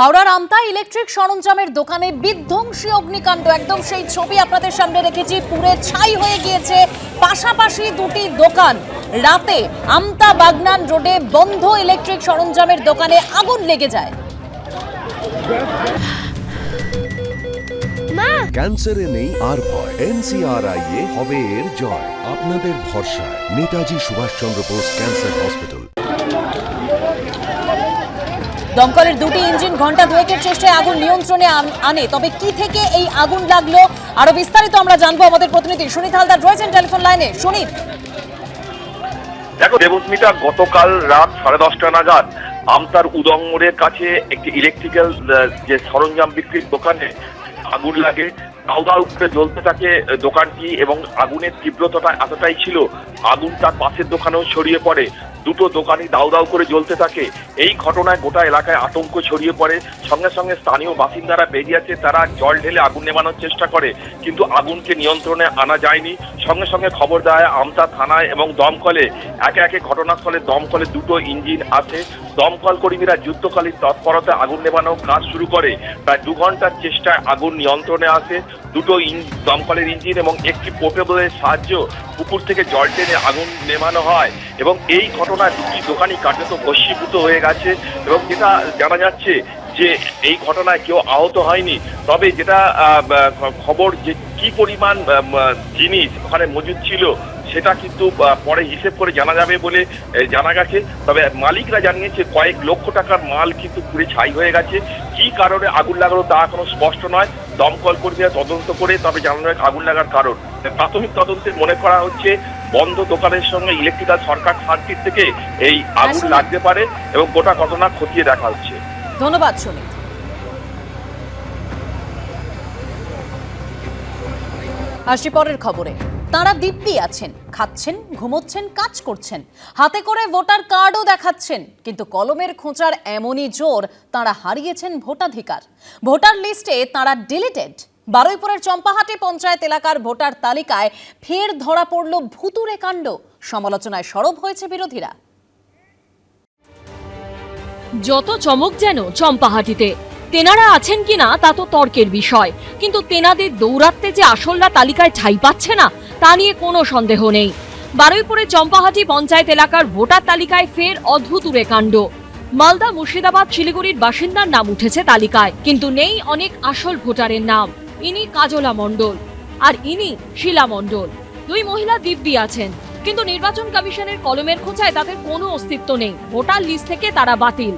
হাওড়ার আমতা ইলেকট্রিক সরঞ্জামের দোকানে বিধ্বংসী অগ্নিকাণ্ড। একদম সেই ছবি আপনাদের সামনে রেখেছি। পুরে ছাই হয়ে গিয়েছে পাশাপাশি দুটি দোকান। রাতে আমতা বাগনান রোডে বন্ধ ইলেকট্রিক সরঞ্জামের দোকানে আগুন লেগে যায়। ক্যান্সারে নেই আর ভয়। এনসিআরআই এ হবে এর জয়। আপনাদের ভরসা নেতাজি সুভাষচন্দ্র বোস ক্যান্সার হসপিটাল। দমকলের দুটি ইঞ্জিন ঘণ্টা দুয়েকের চেষ্টায় আগুন নিয়ন্ত্রণে আন- তবে কি থেকে এই আগুন লাগল? আরও বিস্তারিত আমরা জানব আমাদের প্রতিনিধি সুনীত হালদার রয়েছেন টেলিফোন লাইনে। সুনীত দেখো দেবস্মিতা, গতকাল রাত সাড়ে দশটা নাগাদ আমতার উদং মোড়ের কাছে একটি ইলেকট্রিক্যাল যে সরঞ্জাম বিক্রির দোকানে আগুন লাগে। দাউ দাউ করে জ্বলতে থাকে দোকানটি এবং আগুনের তীব্রতাটা এতটাই ছিল, আগুন তার পাশের দোকানেও ছড়িয়ে পড়ে। দুটো দোকানই দাউ দাউ করে জ্বলতে থাকে। এই ঘটনায় গোটা এলাকায় আতঙ্ক ছড়িয়ে পড়ে। সঙ্গে সঙ্গে স্থানীয় বাসিন্দারা বেরিয়ে আসে, তারা জল ঢেলে আগুন নেভানোর চেষ্টা করে, কিন্তু আগুনকে নিয়ন্ত্রণে আনা যায়নি। সঙ্গে সঙ্গে খবর দেয়, আমতা থানায় এবং দমকলে একে একে ঘটনাস্থলে দমকলে দুটো ইঞ্জিন আছে। দমকল কর্মীরা যুদ্ধকালীন তৎপরতা আগুন নেভানোর কাজ শুরু করে। প্রায় দু ঘণ্টার চেষ্টায় আগুন নিয়ন্ত্রণে আসে। দুটো দমকলের ইঞ্জিন এবং একটি পোর্টেবলের সাহায্য পুকুর থেকে জল টেনে আগুন নেমানো হয় এবং এই ঘটনা দুটি দোকানই কার্যত বস্মীভূত হয়ে গেছে এবং যেটা জানা যাচ্ছে যে এই ঘটনায় কেউ আহত হয়নি, তবে যেটা খবর যে কি পরিমাণ জিনিস ওখানে মজুদ ছিল সেটা কিন্তু পরে হিসেব করে জানা যাবে বলে জানা গেছে। তবে মালিকরা জানিয়েছে কয়েক লক্ষ টাকার মাল কিন্তু পুরে ছাই হয়ে গেছে। কি কারণে আগুন লাগালো তা এখনও স্পষ্ট নয়। দমকল কর্মীরা তদন্ত করে তবে জানানো হয় আগুন লাগার কারণ। প্রাথমিক তদন্তে মনে করা হচ্ছে বন্ধ দোকানের সঙ্গে ইলেকট্রিক্যাল সরকার সার্কিট থেকে এই আগুন লাগতে পারে এবং গোটা ঘটনা খতিয়ে দেখা হচ্ছে। ধন্যবাদ সুনীত আসি পরের খবরে। তারা দিব্যি আছেন, খাচ্ছেন, ঘুমোচ্ছেন, কাজ করছেন। হাতে করে ভোটার কার্ডও দেখাচ্ছেন, কিন্তু কলমের খোঁচার এমনই জোর তারা হারিয়েছেন ভোটাধিকার। ভোটার লিস্টে তারা ডিলিটেড। বারুইপুরের চম্পাহাটি পঞ্চায়েত এলাকার ভোটার তালিকায় ফের ধরা পড়ল ভুতুরে কাণ্ড। সমালোচনায় সরব হয়েছে বিরোধীরা। যত চমক যেন চম্পাহাটিতে তেনারা আছেন কিনা তা তো তর্কের বিষয়। কিন্তু তেনাদের দৌরাত্মে যে আসলরা তালিকায় ঠাই পাচ্ছে না, তা নিয়ে কোনো সন্দেহ নেই। বারুইপুরের চম্পাহাটি পঞ্চায়েত এলাকার ভোটার তালিকায় ফের অদ্ভুতুরে কাণ্ড মালদা মুর্শিদাবাদ শিলিগুড়ির বাসিন্দার নাম উঠেছে তালিকায়, কিন্তু নেই অনেক আসল ভোটারের নাম। ইনি কাজলা মণ্ডল, আর ইনি শিলা মণ্ডল। দুই মহিলা দিব্যি আছেন, কিন্তু নির্বাচন কমিশনের কলমের খোঁচায় তাদের কোনো অস্তিত্ব নেই। ভোটার লিস্ট থেকে তারা বাতিল।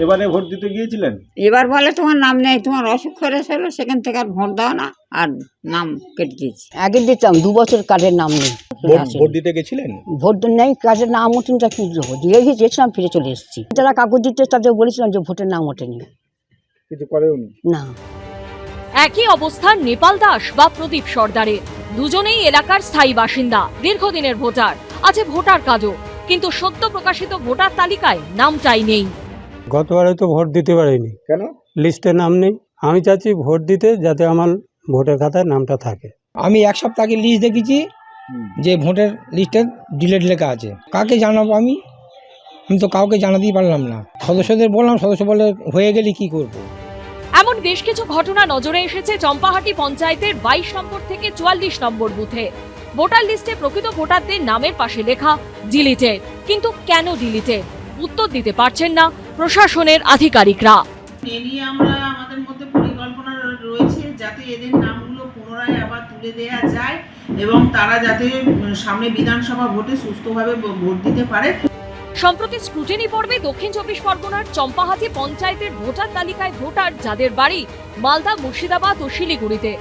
এবারে ভোট দিতে গিয়েছিলেন? এবার বলে তোমার নাম নেই তোমার অসুখ হয়েছিল সেখান থেকে আর ভোট দাও না আর নাম কেটে দিয়েছি। আগে দিতাম দু বছর কার্ডের নাম নেই। ভোট ভোট দিতে গেছিলেন? ভোট নেই কার্ডের নাম কি দিয়ে গিয়েছিলাম ফিরে চলে এসেছি। যারা কাগজ দিতে তাদের বলেছিলাম যে ভোটের নাম ওঠেনি। কিছু করেওনি না? একই অবস্থান নেপাল দাস বা প্রদীপ সর্দারের দুজনেই এলাকার স্থায়ী বাসিন্দা দীর্ঘদিনের ভোটার। আছে ভোটার কাজও কিন্তু সদ্য প্রকাশিত ভোটার তালিকায় নামটাই নেই। গতবারে তো ভোট দিতে পারিনি। কেন? লিস্টে নাম নেই। আমি চাচ্ছি ভোট দিতে যাতে আমার ভোটের খাতায় নামটা থাকে। আমি এক সপ্তাহ আগে লিস্ট দেখেছি যে ভোটের লিস্টে ডিলেট লেখা আছে। কাকে জানাব আমি? আমি তো কাউকে জানাতেই পারলাম না। সদস্যদের বললাম সদস্য বলে হয়ে গেলে কি করব। এমন বেশ কিছু ঘটনা নজরে এসেছে চম্পাহাটি পঞ্চায়েতের বাইশ নম্বর থেকে চুয়াল্লিশ নম্বর বুথে। ভোটার লিস্টে প্রকৃত ভোটারদের নামের পাশে লেখা ডিলিটেড। কিন্তু কেন ডিলিটেড? উত্তর দিতে পারছেন না প্রশাসনের আধিকারিকরা। এ নিয়ে আমরা আমাদের মধ্যে পরিকল্পনা রয়েছে যাতে এদের নামগুলো পুনরায় আবার তুলে দেয়া যায় এবং তারা যাতে সামনে বিধানসভা ভোটে সুস্থভাবে ভোট দিতে পারে। সম্প্রতি স্ক্রুটিনি পর্বে দক্ষিণ চব্বিশ পরগনার চম্পাহাটি পঞ্চায়েতের ভোটার তালিকায় ভোটার যাদের বাড়ি মালদা মুর্শিদাবাদ ও শিলিগুড়িতে।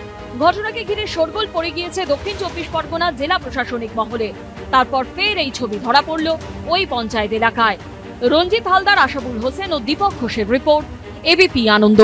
ঘটনাকে ঘিরে শোরগোল পড়ে গিয়েছে দক্ষিণ চব্বিশ পরগনা জেলা প্রশাসনিক মহলে। তারপর ফের এই ছবি ধরা পড়ল ওই পঞ্চায়েত এলাকায়। রঞ্জিত হালদার আশাবুল হোসেন ও দীপক ঘোষের রিপোর্ট এবিপি আনন্দ।